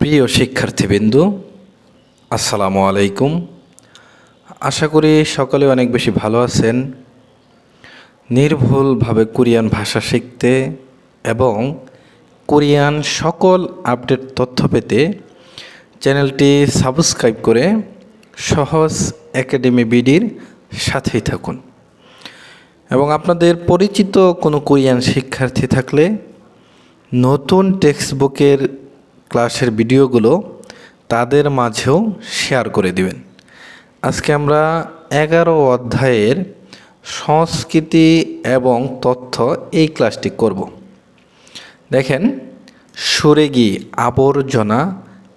প্রিয় শিক্ষার্থীবৃন্দু, আসসালামু আলাইকুম। আশা করি সকলে অনেক বেশি ভালো আছেন। নির্ভুলভাবে কোরিয়ান ভাষা শিখতে এবং কোরিয়ান সকল আপডেট তথ্য পেতে চ্যানেলটি সাবস্ক্রাইব করে সহজ একাডেমি বিডির সাথেই থাকুন। এবং আপনাদের পরিচিত কোনো কোরিয়ান শিক্ষার্থী থাকলে নতুন টেক্সট বুকের ক্লাসের ভিডিওগুলো তাদের মাঝেও শেয়ার করে দিবেন। আজকে আমরা এগারো অধ্যায়ের সংস্কৃতি এবং তথ্য এই ক্লাসটি করব। দেখেন, সুরেগি আবর্জনা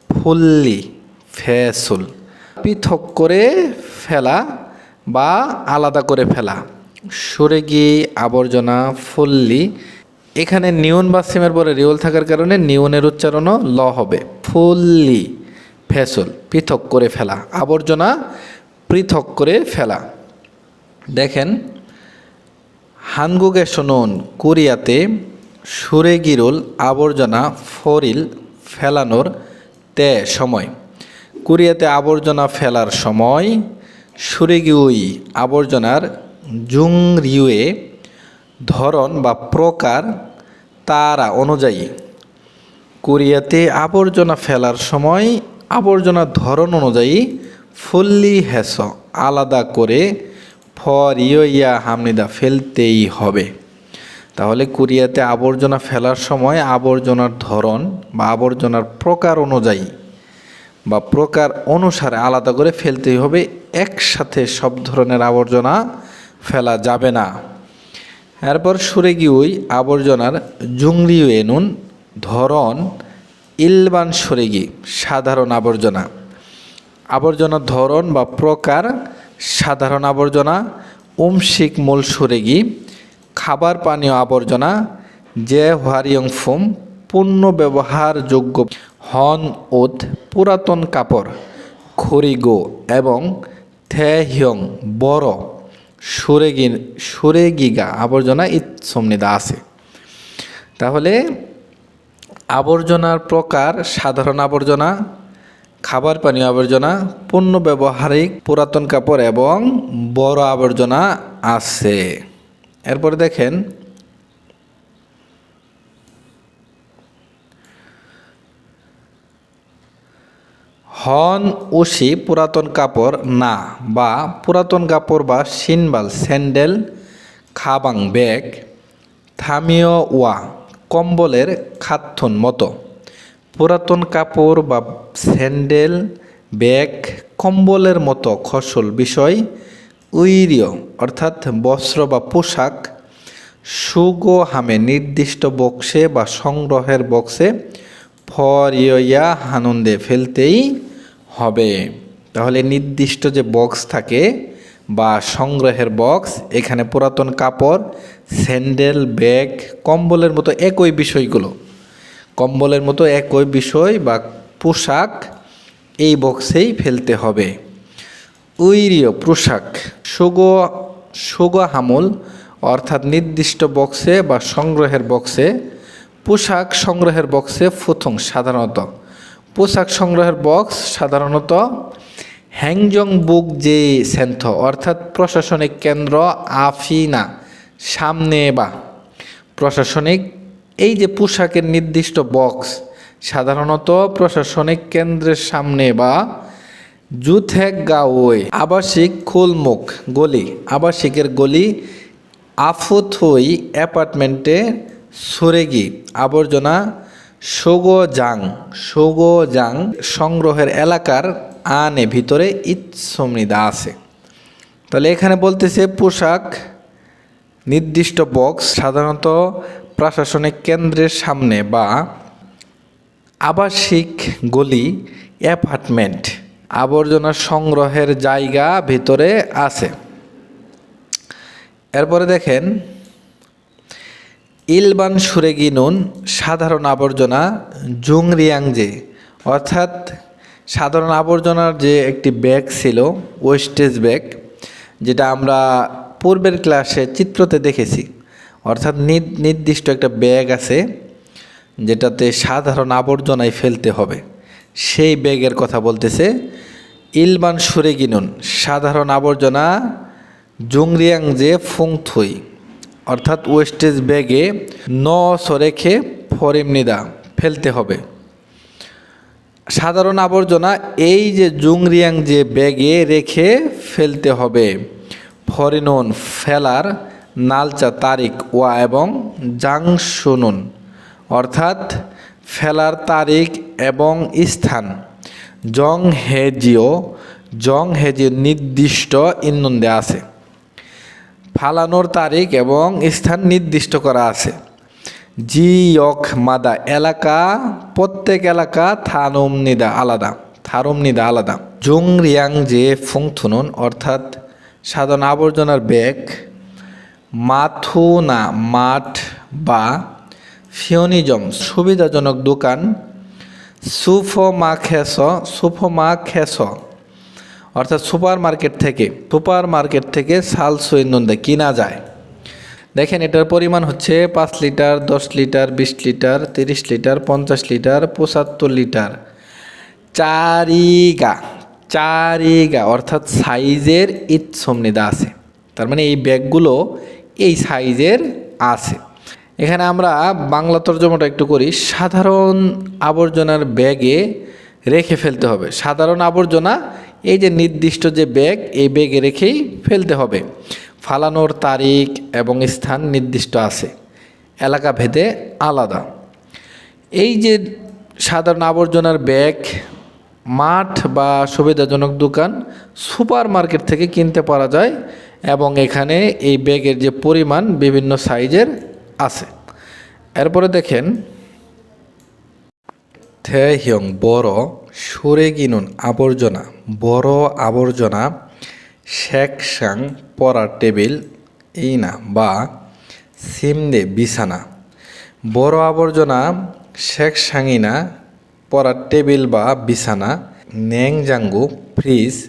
ফুল্লি ফেসুল, পৃথক করে ফেলা বা আলাদা করে ফেলা। সুরেগি আবর্জনা ফুল্লি এখানে নিউন বা সিমের পরে রিওল থাকার কারণে নিউনের উচ্চারণও ল হবে। ফুল্লি, ফেসল, পৃথক করে ফেলা, আবর্জনা পৃথক করে ফেলা। দেখেন হানগুগে শুনুন, কোরিয়াতে সুরেগিরুল আবর্জনা ফরিল ফেলানোর তে সময়। কোরিয়াতে আবর্জনা ফেলার সময় সুরেগিউই আবর্জনার জুংরিউয়ে ধরন বা প্রকার তারা অনুযায়ী। কোরিয়াতে আবর্জনা ফেলার সময় আবর্জনার ধরন অনুযায়ী ফুল্লি হেস, আলাদা করে ফর ইয়া হামনিদা ফেলতেই হবে। তাহলে কোরিয়াতে আবর্জনা ফেলার সময় আবর্জনার ধরন বা আবর্জনার প্রকার অনুযায়ী বা প্রকার অনুসারে আলাদা করে ফেলতেই হবে, একসাথে সব ধরনের আবর্জনা ফেলা যাবে না। এরপর সুরেগিউই আবর্জনার জুংরিউ এনুন ধরন ইলবান সুরেগি, সাধারণ আবর্জনা। আবর্জনার ধরন বা প্রকার, সাধারণ আবর্জনা, উমশিক মূল সুরেগি, খাবার পানীয় আবর্জনা যে হোয়ারিয়ং ফুম পূর্ণ ব্যবহারযোগ্য হন ওত পুরাতন কাপড় খরিগো এবং থে হিয়ং, বড়। সুরেগি সুরেগিগা, আবর্জনা ইৎসমনিদা আছে। তাহলে আবর্জনার প্রকার, সাধারণ আবর্জনা, খাবার পানীয় আবর্জনা, পণ্য ব্যবহারিক, পুরাতন কাপড় এবং বড় আবর্জনা আছে। এরপরে দেখেন হন, উশি, পুরাতন কাপড়, না, বা পুরাতন কাপড় বা সিনবাল, স্যান্ডেল, খাবাং ব্যাগ, থামিও ওয়া, কম্বলের খাথন মতো। পুরাতন কাপড় বা স্যান্ডেল, ব্যাগ, কম্বলের মতো ফসল বিষয়, উইরিয়, অর্থাৎ বস্ত্র বা পোশাক সুগো হামে নির্দিষ্ট বক্সে বা সংগ্রহের বক্সে ফর ইয়া হানন্দে ফেলতেই হবে। তাহলে নির্দিষ্ট যে বক্স থাকে বা সংগ্রহের বক্স এখানে পুরাতন কাপড় স্যান্ডেল ব্যাগ কম্বলের মতো একই বিষয়গুলো। কম্বলের মতো একই বিষয় বা পোশাক এই বক্সেই ফেলতে হবে। উইরিয় পোশাক, সুগো সুগো হামল, অর্থাৎ নির্দিষ্ট বক্সে বা সংগ্রহের বক্সে পোশাক সংগ্রহের বক্সে ফুথং সাধারণত। পোশাক সংগ্রহের বক্স সাধারণত হ্যাংজং বুক যে সেন্থ, অর্থাৎ প্রশাসনিক কেন্দ্র আফিনা, সামনে বা প্রশাসনিক, এই যে পোশাকের নির্দিষ্ট বক্স সাধারণত প্রশাসনিক কেন্দ্রের সামনে বা জুথেক গাওয়ে, আবাসিক খুলমুখ গলি, আবাসিকের গলি আফুথই অ্যাপার্টমেন্টে সুরেগি, আবর্জনা সোগো জাং সোগো জাং সংগ্রহের এলাকার আনে ভিতরে ইৎসমৃদা আছে। তাহলে এখানে বলতেছে পোশাক নির্দিষ্ট বক্স সাধারণত প্রশাসনিক কেন্দ্রের সামনে বা আবাসিক গলি, অ্যাপার্টমেন্ট, আবর্জনা সংগ্রহের জায়গা ভিতরে আছে। এরপরে দেখেন ইলবান সুরেগি নুন, সাধারণ আবর্জনা, জুংরিয়াংজে। অর্থাৎ সাধারণ আবর্জনার যে একটি ব্যাগ ছিল, ওয়েস্টেজ ব্যাগ, যেটা আমরা পূর্বের ক্লাসে চিত্রতে দেখেছি। অর্থাৎ নির্দিষ্ট একটা ব্যাগ আছে, যেটাতে সাধারণ আবর্জনায় ফেলতে হবে। সেই ব্যাগের কথা বলতেছে ইলবান সুরে গিনুন সাধারণ আবর্জনা জুংরিয়াং যে ফুংথুই। অর্থাৎ ওয়েস্টেজ ব্যাগে ন রেখে ফরিমনিদা ফেলতে হবে। সাধারণ আবর্জনা এই যে জুংরিয়াং যে ব্যাগে রেখে ফেলতে হবে। ফরিনুন, ফেলার, নালচা, তারিখ, ওয়া এবং জাংশুনুন, অর্থাৎ ফেলার তারিখ এবং স্থান। জং হেজিও জং হেজিও নির্দিষ্ট ইন্ধন দেওয়া আছে। ফালানোর তারিখ এবং স্থান নির্দিষ্ট করা আছে। জি ইয়ক মাদা এলাকা, প্রত্যেক এলাকা থানুম নিদা আলাদা থারুম নিদা আলাদা। জুং রিয়াং যে ফুংথুনুন, অর্থাৎ সাধারণ আবর্জনার ব্যাগ মাথুনা মাঠ বা ফিওনিজম, সুবিধাজনক দোকান, সুফমা খেস সুফমা খেস। অর্থাৎ সুপার মার্কেট থেকে সুপার মার্কেট থেকে সাল সৈন্যন্দা কিনা যায়। দেখেন, এটার পরিমাণ হচ্ছে পাঁচ লিটার, দশ লিটার, বিশ লিটার, তিরিশ লিটার, পঞ্চাশ লিটার, পঁচাত্তর লিটার। চারিগা চারিগা, অর্থাৎ সাইজের ইৎসমনিদা আছে। তার মানে এই ব্যাগগুলো এই সাইজের আছে। এখানে আমরা বাংলা তর্জমাটা একটু করি। সাধারণ আবর্জনার ব্যাগে রেখে ফেলতে হবে। সাধারণ আবর্জনা এই যে নির্দিষ্ট যে ব্যাগ এই ব্যাগে রেখেই ফেলতে হবে। ফালানোর তারিখ এবং স্থান নির্দিষ্ট আছে। এলাকা ভেদে আলাদা। এই যে সাধারণ আবর্জনার ব্যাগ মাঠ বা সুবিধাজনক দোকান সুপার মার্কেট থেকে কিনতে পারা যায় এবং এখানে এই ব্যাগের যে পরিমাণ বিভিন্ন সাইজের আছে। এরপরে দেখেন, থেহিয়ং, বড় সরে গিনুন, আবর্জনা, বড় আবর্জনা শেকসাং পড়ার টেবিল এই না বা সিমদে বিছানা। বড় আবর্জনা শেকসাঙিনা পড়ার টেবিল বা বিছানা ন্যাংজাঙ্গু ফ্রিজ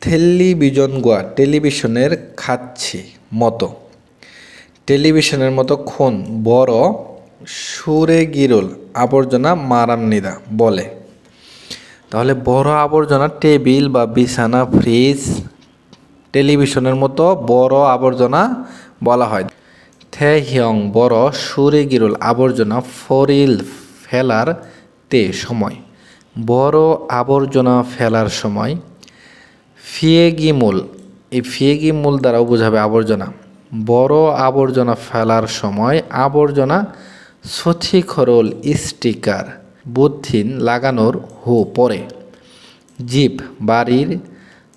টেলিভিশন গোয়া, টেলিভিশনের খাচ্ছি মতো। টেলিভিশনের মতো খুন, বড় সুরে গিরুল, আবর্জনা মারামনিদা বলে। তাহলে বড় আবর্জনা টেবিল বা বিছানা, ফ্রিজ, টেলিভিশনের মতো বড় আবর্জনা বলা হয়। থে হিয়ং বড় সুরে গিরুল আবর্জনা ফরিল ফেলার তে সময়। বড় আবর্জনা ফেলার সময় ফিয়েগিমূল, এই ফিয়েগিমূল দ্বারাও বোঝাবে আবর্জনা। বড় আবর্জনা ফেলার সময় আবর্জনা সঠিক হরল স্টিকার। বুদ্ধিন লাগানোর হু পরে। জিপ বাড়ির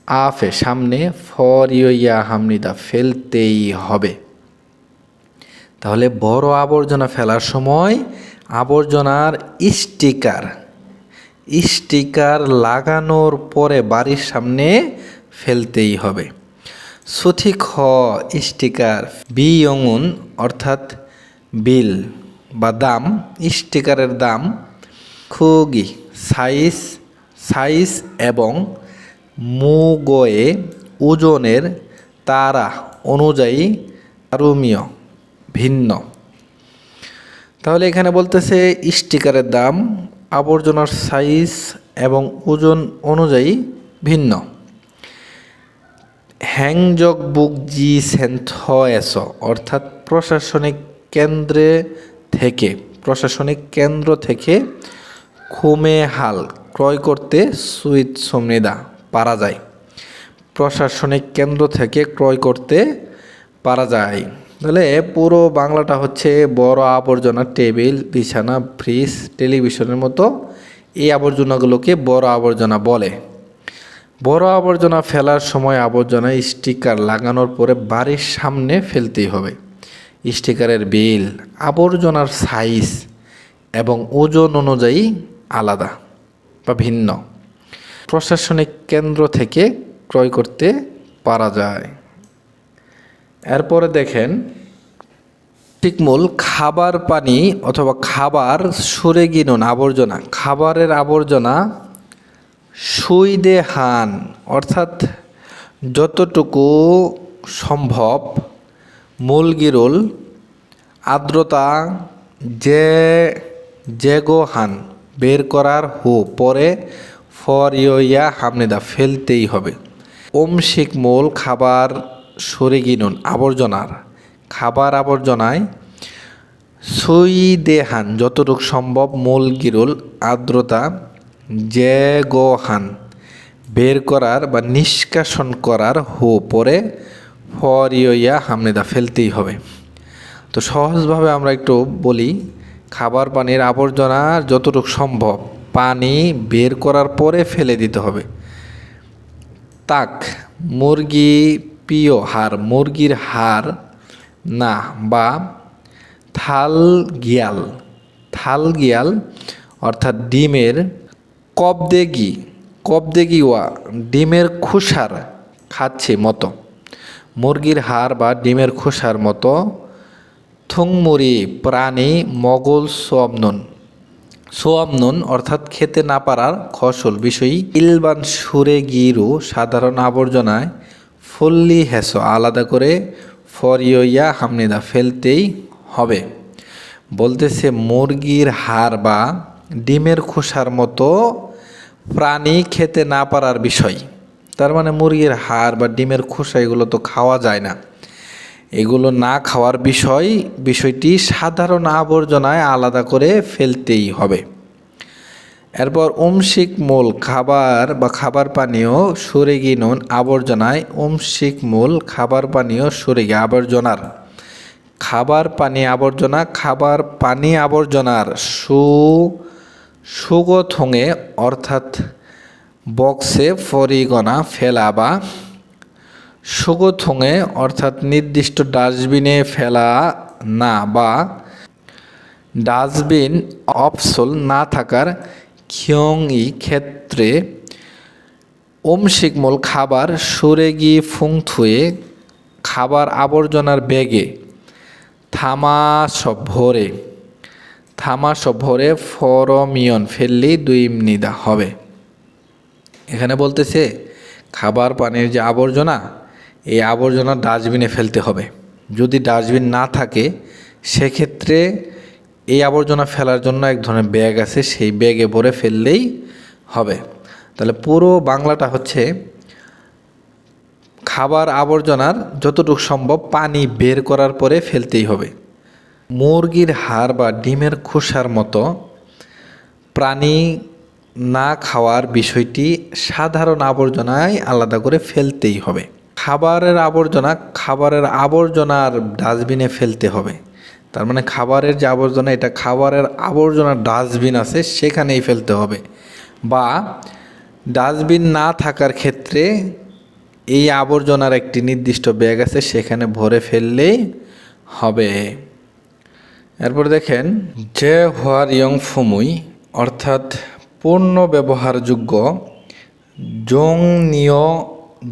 আফে সামনে ফরিয়া হামনিদা ফেলতেই হবে। তাহলে বড় আবর্জনা ফেলার সময় আবর্জনার স্টিকার স্টিকার লাগানোর পরে বাড়ির সামনে ফেলতেই হবে। সঠিক হ, স্টিকার বি বিয়ঙুন অর্থাৎ বিল বা দাম, স্টিকারের দাম খুগি সাইজ সাইজ এবং মুগয়ে ওজনের তারা অনুযায়ী তারুমীয় ভিন্ন। তাহলে এখানে বলতেছে স্টিকারের দাম, আবর্জনার সাইজ এবং ওজন অনুযায়ী ভিন্ন। হ্যাংজক বুক জি সেন্থয়েস অর্থাৎ প্রশাসনিক কেন্দ্রে থেকে, প্রশাসনিক কেন্দ্র থেকে খুমে হাল ক্রয় করতে সুইট সমনিদা পারা যায়। প্রশাসনিক কেন্দ্র থেকে ক্রয় করতে পারা যায়। তাহলে পুরো বাংলাটা হচ্ছে বড় আবর্জনা টেবিল, বিছানা, ফ্রিজ, টেলিভিশনের মতো এই আবর্জনাগুলোকে বড় আবর্জনা বলে। বড় আবর্জনা ফেলার সময় আবর্জনা স্টিকার লাগানোর পরে বাড়ির সামনে ফেলতেই হবে। স্টিকারের বিল, আবর্জনার সাইজ এবং ওজন অনুযায়ী আলাদা বা ভিন্ন। প্রশাসনিক কেন্দ্র থেকে ক্রয় করতে পারা যায়। এরপরে দেখেন ঠিকমূল খাবার পানি অথবা খাবার সরে গিনুন আবর্জনা, খাবারের আবর্জনা সুইদে হান অর্থাৎ যতটুকু সম্ভব মূলগিরুল আর্দ্রতা যে জেগো হান বের করার হো পরে ফর ইয়া হামনেদা ফেলতেই হবে। অমসিক মূল খাবার সরে গিনুন, আবর্জনার খাবার আবর্জনায় সুই দেহান যতটুক সম্ভব মূল গিরুল, আর্দ্রতা যে গোহান বের করার বা নিষ্কাশন করার হো পরে ফর ইয়া হামনেদা ফেলতেই হবে। তো সহজভাবে আমরা একটু বলি খাবার পানির আবর্জনা যতটুকু সম্ভব, পানি বের করার পরে ফেলে দিতে হবে। তাক, মুরগি প্রিয় হার মুরগির হার না, বা থাল গিয়াল থাল গিয়াল অর্থাৎ ডিমের কবদেগি কবদেগি ওয়া ডিমের খুসার খাচ্ছে মতো। মুরগির হাড় বা ডিমের খোসার মতো থুংমুরি, প্রাণী, মগল সোয়াবনুন। সোয়াবনুন অর্থাৎ খেতে না পারার ফসল বিষয়ী ইলবান সুরে গিরু সাধারণ আবর্জনায় ফুল্লি হেস আলাদা করে ফরিয়া হামনিদা ফেলতেই হবে। বলতেছে মুরগির হাড় বা ডিমের খোসার মতো প্রাণী খেতে না পারার বিষয়। তার মানে মুরগির হাড় বা ডিমের খোসা এগুলো তো খাওয়া যায় না। এগুলো না খাওয়ার বিষয়, বিষয়টি সাধারণ আবর্জনায় আলাদা করে ফেলতেই হবে। এরপর অংশিক মূল খাবার বা খাবার পানীয় সরে গিনুন আবর্জনায় অংশিক মূল খাবার পানীয় সরে গিয়ে আবর্জনার। খাবার পানি আবর্জনা, খাবার পানি আবর্জনার সু, সুগথঙে অর্থাৎ বক্সে ফরিগনা ফেলা বা সুগথঙে, অর্থাৎ নির্দিষ্ট ডাস্টবিনে ফেলা না বা ডাস্টবিন অপসল না থাকার খিয়ংই ক্ষেত্রে ওমশিকমূল খাবার সরে গিয়ে ফুংথুয়ে খাবার আবর্জনার ব্যাগে থামা সব ভরে। থামা সব ভরে ফরমিয়ন ফেললেই দুই নিদা হবে। এখানে বলতেছে, খাবার পানির যে আবর্জনা এই আবর্জনা ডাস্টবিনে ফেলতে হবে। যদি ডাস্টবিন না থাকে, সেক্ষেত্রে এই আবর্জনা ফেলার জন্য এক ধরনের ব্যাগ আছে, সেই ব্যাগে ভরে ফেললেই হবে। তাহলে পুরো বাংলাটা হচ্ছে খাবার আবর্জনার যতটুকু সম্ভব পানি বের করার পরে ফেলতেই হবে। মুরগির হাড় বা ডিমের খোসার মতো প্রাণী না খাওয়ার বিষয়টি সাধারণ আবর্জনায় আলাদা করে ফেলতেই হবে। খাবারের আবর্জনা, খাবারের আবর্জনার ডাস্টবিনে ফেলতে হবে। তার মানে খাবারের যে আবর্জনা, এটা খাবারের আবর্জনার ডাস্টবিন আছে, সেখানেই ফেলতে হবে। বা ডাস্টবিন না থাকার ক্ষেত্রে এই আবর্জনার একটি নির্দিষ্ট ব্যাগ আছে, সেখানে ভরে ফেললেই হবে। এরপর দেখেন, যে হোয়ার ইয়ং ফুমুই, অর্থাৎ পূর্ণ ব্যবহারযোগ্য জং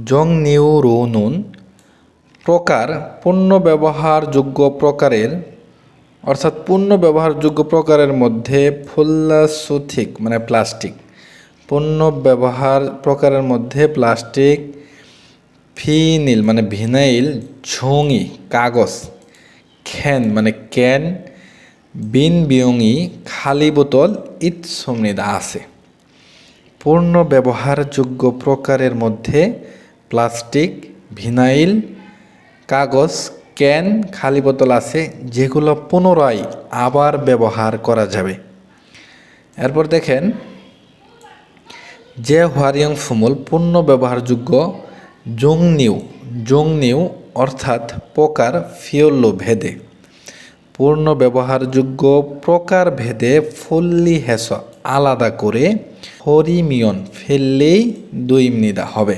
জং নিউ রুনুন প্রকার পূর্ণ ব্যবহারযোগ্য প্রকারের, অর্থাৎ পূর্ণ ব্যবহারযোগ্য প্রকারের মধ্যে ফুল্লাসুথিক মানে প্লাস্টিক পূর্ণ ব্যবহার প্রকারের মধ্যে প্লাস্টিক, ফিনিল মানে ভিনাইল, ঝুঙি, কাগজ খ্যান মানে ক্যান বিন বিয়ঙি খালি বোতল ইত সমৃদ্ধ আছে। পূর্ণ ব্যবহারযোগ্য প্রকারের মধ্যে প্লাস্টিক, ভিনাইল, কাগজ, ক্যান, খালি বোতল আছে, যেগুলো পুনরায় আবার ব্যবহার করা যাবে। এরপর দেখেন, যে হোয়ারিয়ং ফুমুল পূর্ণ ব্যবহারযোগ্য জংনিউ জংনিউ অর্থাৎ প্রকার ফিওল্লো ভেদে। পূর্ণ ব্যবহারযোগ্য প্রকার ভেদে ফুল্লি হেস আলাদা করে হরিমিয়ন ফেললেই দুই নিদা হবে।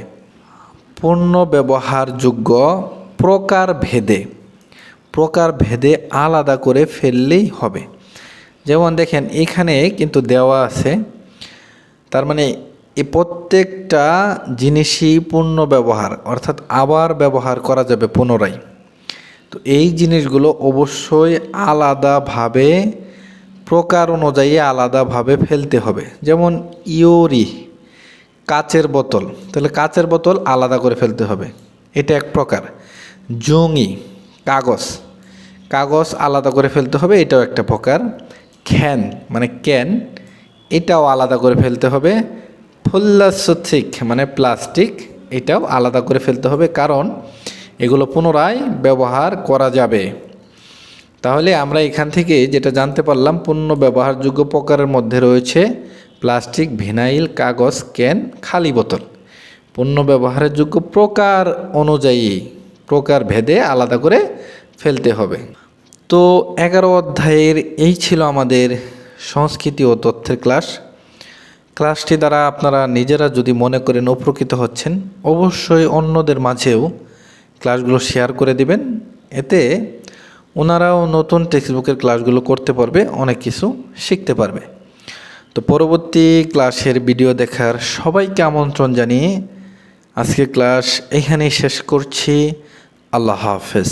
পূর্ণ ব্যবহারযোগ্য প্রকার ভেদে প্রকার ভেদে আলাদা করে ফেললেই হবে। যেমন দেখেন, এখানে কিন্তু দেওয়া আছে, তার মানে এ প্রত্যেকটা জিনিসই পূর্ণ ব্যবহার অর্থাৎ আবার ব্যবহার করা যাবে পুনরায়। তো এই জিনিসগুলো অবশ্যই আলাদাভাবে প্রকার অনুযায়ী আলাদাভাবে ফেলতে হবে। যেমন ইওরি কাচের বোতল। তাহলে কাচের বোতল আলাদা করে ফেলতে হবে। এটা এক প্রকার। জঙ্গি কাগজ। কাগজ আলাদা করে ফেলতে হবে, এটাও একটা প্রকার। খ্যান মানে ক্যান, এটাও আলাদা করে ফেলতে হবে। ফুল্লাসিক মানে প্লাস্টিক, এটাও আলাদা করে ফেলতে হবে। কারণ এগুলো পুনরায় ব্যবহার করা যাবে। তাহলে আমরা এখান থেকে যেটা জানতে পারলাম পূর্ণ ব্যবহারযোগ্য প্রকারের মধ্যে রয়েছে প্লাস্টিক, ভিনাইল, কাগজ, ক্যান, খালি বোতল। পণ্য ব্যবহারের যোগ্য প্রকার অনুযায়ী প্রকার ভেদে আলাদা করে ফেলতে হবে। তো এগারো অধ্যায়ের এই ছিল আমাদের সংস্কৃতি ও তথ্যের ক্লাস। ক্লাসটি দ্বারা আপনারা নিজেরা যদি মনে করেন উপকৃত হচ্ছেন, অবশ্যই অন্যদের মাঝেও ক্লাসগুলো শেয়ার করে দিবেন। এতে ওনারাও নতুন টেক্সট বুকের ক্লাসগুলো করতে পারবে, অনেক কিছু শিখতে পারবে। তো পরবর্তী ক্লাসের ভিডিও দেখার সবাইকে আমন্ত্রণ জানিয়ে আজকে ক্লাস এখানেই শেষ করছি। আল্লাহ হাফেজ।